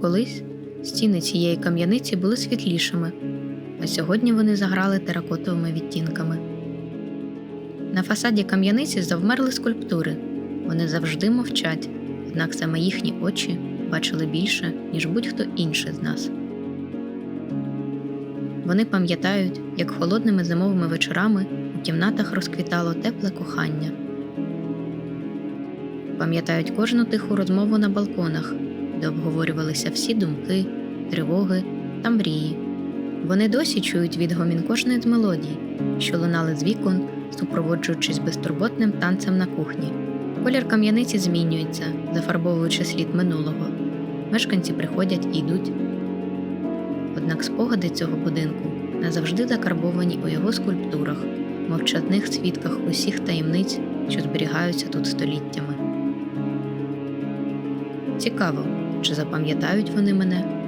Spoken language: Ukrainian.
Колись стіни цієї кам'яниці були світлішими, а сьогодні вони заграли теракотовими відтінками. На фасаді кам'яниці завмерли скульптури. Вони завжди мовчать, однак саме їхні очі бачили більше, ніж будь-хто інший з нас. Вони пам'ятають, як холодними зимовими вечорами у кімнатах розквітало тепле кохання. Пам'ятають кожну тиху розмову на балконах, де обговорювалися всі думки, тривоги та мрії. Вони досі чують відгомін кожної з мелодій, що лунали з вікон, супроводжуючись безтурботним танцем на кухні. Колір кам'яниці змінюється, зафарбовуючи слід минулого. Мешканці приходять і йдуть. Однак спогади цього будинку назавжди закарбовані у його скульптурах, мовчазних свідках усіх таємниць, що зберігаються тут століттями. Цікаво, чи запам'ятають вони мене